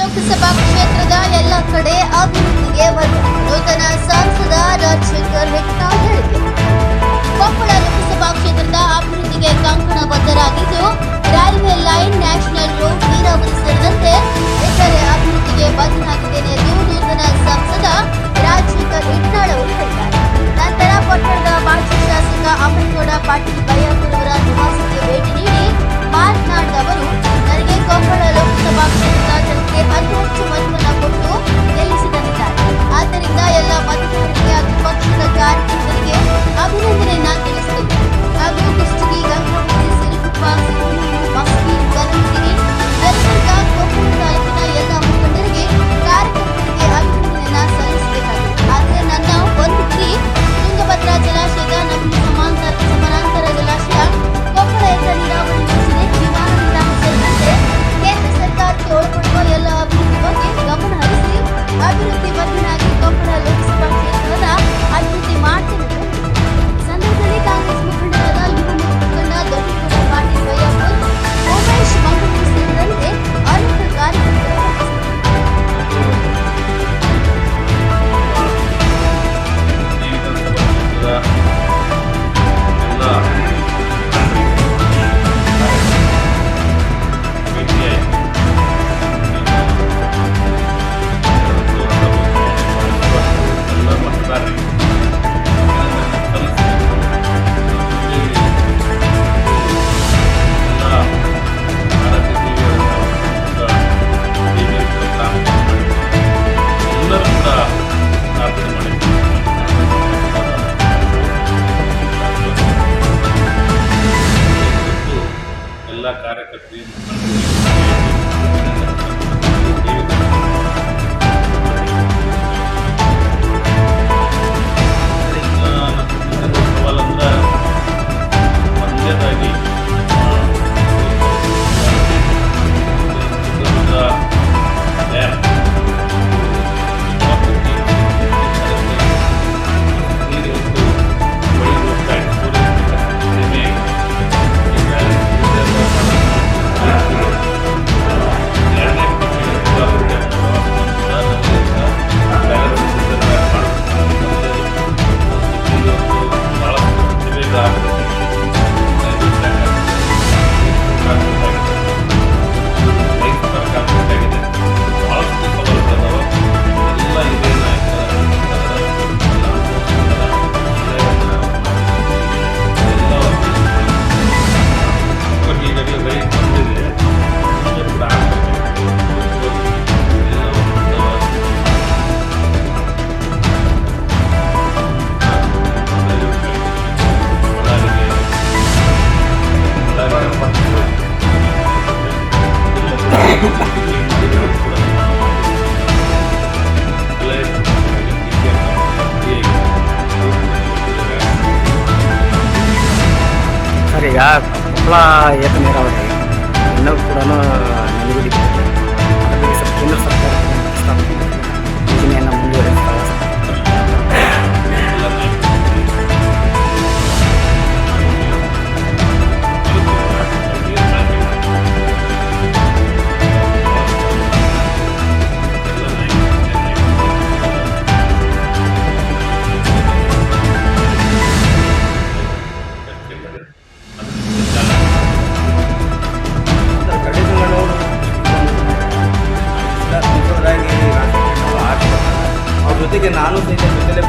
ಲೋಕಸಭಾ ಕ್ಷೇತ್ರದ ಎಲ್ಲ ಕಡೆ ಅಭಿವೃದ್ಧಿಗೆ ಒತ್ತು ನೂತನ ಸಂಸದ ರಾಜಶೇಖರ್ ಹೆಗ್ಡೆ. ಕಾರ್ಯಕರ್ತೆಯನ್ನು ಸರ್ ಈಗ ಕೊಪ್ಪಳ ಏತ ನೀರಾವರಿ ಅನ್ನ ಕೂಡ ನಿಗದಿಪಡಿಸಿದೆ ಇದೆ ನಾನು ಸಹಿತ ಜೊತೆಲೆ